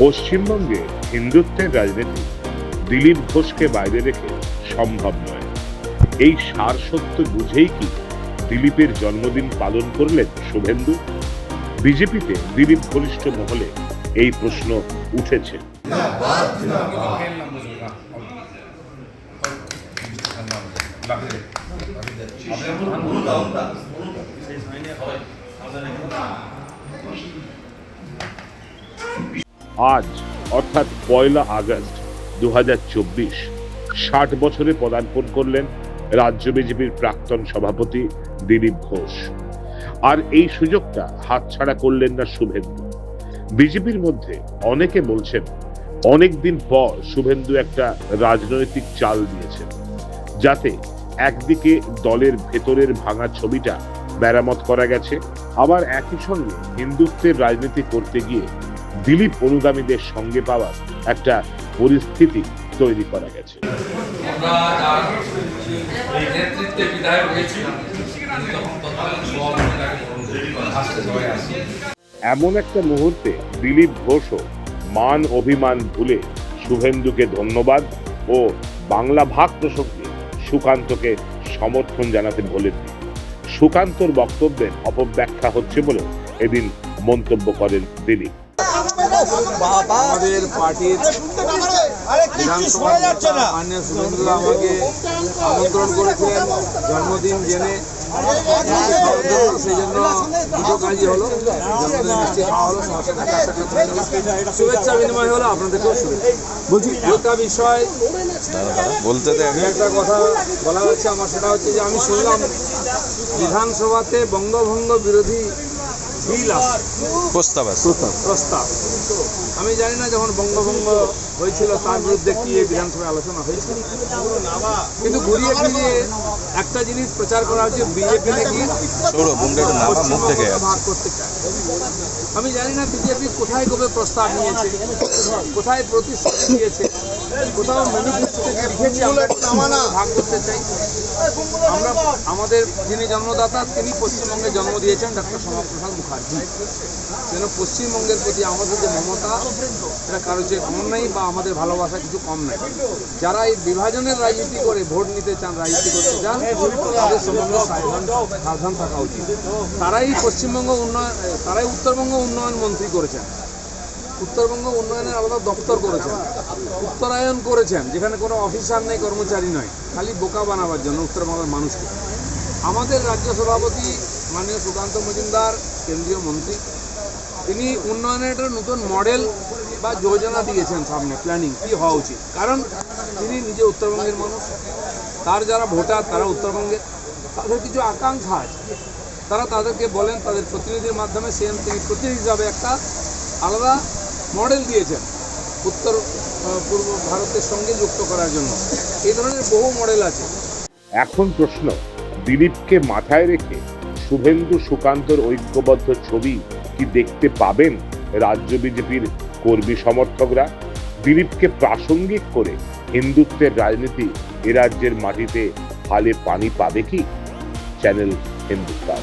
পশ্চিমবঙ্গে হিন্দুত্বের রাজনীতি দিলীপ ঘোষকে বাইরে রেখে সম্ভব নয়। এই সার সত্য বুঝেই কি দিলীপের জন্মদিন পালন করলেন শুভেন্দু? বিজেপিতে দিলীপ ঘনিষ্ঠ মহলে এই প্রশ্ন উঠেছে। আজ, অর্থাৎ পয়লা আগস্ট দু ষাট বছরে পদার্পণ করলেন রাজ্য বিজেপির প্রাক্তন সভাপতি দিলীপ ঘোষ। আর এই সুযোগটা হাতছাড়া করলেন না শুভেন্দু। বিজেপির মধ্যে অনেকে বলছেন অনেকদিন পর শুভেন্দু একটা রাজনৈতিক চাল দিয়েছেন, যাতে একদিকে দলের ভেতরের ভাঙা ছবিটা মেরামত করা গেছে, আবার একই সঙ্গে হিন্দুত্বের রাজনীতি করতে গিয়ে দিলীপ অনুগামীদের সঙ্গে পাওয়ার একটা পরিস্থিতি তৈরি করা গেছে। এমন একটা মুহূর্তে দিলীপ ঘোষও মান অভিমান ভুলে শুভেন্দুকে ধন্যবাদ ও বাংলা ভাগ প্রসঙ্গে সুকান্তকে সমর্থন জানাতে বলেননি সুকান্তর বক্তব্যের অপব্যাখ্যা হচ্ছে বলে এদিন মন্তব্য করেন দিলীপ। আমাদের পার্টির মাননীয় শুভেন্দু আমাকে আমন্ত্রণ করেছিলেন জন্মদিন জেনে। সেই জন্য দুটো কাজই হলো। জন্মদিন মিষ্টি খাওয়া। শুভেচ্ছা বিনিময় হলো আপনাদেরকেও শুভেচ্ছা। বলছি একটা বিষয় বলতে আমি একটা কথা বলা হচ্ছে আমার সেটা হচ্ছে যে আমি শুনলাম বিধানসভাতে বঙ্গভঙ্গ বিরোধী প্রস্তাব প্রস্তাব আমি জানি না যখন বঙ্গভঙ্গ হয়েছিল তার বিরুদ্ধে কি বিধানসভায় আলোচনা হয়েছিল কিন্তু ঘুরিয়ে ফিরিয়ে একটা জিনিস প্রচার করা হচ্ছে বিজেপি নাকি ভাগ করতে চায়। আমি জানি না বিজেপি কোথায় কবে প্রস্তাব নিয়েছে কোথায় প্রতিশ্রুতি দিয়েছে কোথাও ম্যানিফেস্টো থেকে লিখেছে ভাগ করতে চাই। আমরা আমাদের যিনি জন্মদাতা, তিনি পশ্চিমবঙ্গে জন্ম দিয়েছেন ডক্টর শ্যামাপ্রসাদ মুখার্জি। যেন পশ্চিমবঙ্গের প্রতি আমাদের যে মমতা এটা কারও চেয়ে কম নেই বা আমাদের ভালোবাসা কিছু কম নেই। যারা এই বিভাজনের রাজনীতি করে ভোট নিতে চান, রাজনীতি করতে চান, তাদের সম্বন্ধে সাবধান থাকা উচিত। তারাই পশ্চিমবঙ্গ উন্নয়ন, তারাই উত্তরবঙ্গ উন্নয়ন মন্ত্রী করেছেন। উত্তরবঙ্গ উন্নয়নের আলাদা দপ্তর করেছেন। উত্তরায়ণ করেছেন, যেখানে কোনো অফিসার নেই, কর্মচারী নয়, খালি বোকা বানাবার জন্য উত্তরবঙ্গের মানুষকে। আমাদের রাজ্য সভাপতি মাননীয় সুকান্ত মজুমদার, কেন্দ্রীয় মন্ত্রী, তিনি উন্নয়নের একটা নতুন মডেল বা যোজনা দিয়েছেন সামনে প্ল্যানিং কি হওয়া উচিত। কারণ তিনি নিজে উত্তরবঙ্গের মানুষ, তার যারা ভোটার, তারা উত্তরবঙ্গের তাদের কিছু আকাঙ্ক্ষা আছে। তারা তাদেরকে বলেন, তাদের প্রতিনিধির মাধ্যমে সেম তিনি প্রতিনিধি হিসাবে একটা আলাদা মডেল দিয়েছেন উত্তর পূর্ব ভারতের সঙ্গে যুক্ত করার জন্য। এই ধরনের বহু মডেল আছে। এখন প্রশ্ন, দিলীপকে মাথায় রেখে শুভেন্দু সুকান্তর ঐক্যবদ্ধ ছবি কি দেখতে পাবেন রাজ্য বিজেপির কর্মী সমর্থকরা? দিলীপকে প্রাসঙ্গিক করে হিন্দুত্বের রাজনীতি এ রাজ্যের মাটিতে হালে পানি পাবে কি? Channel Hindustan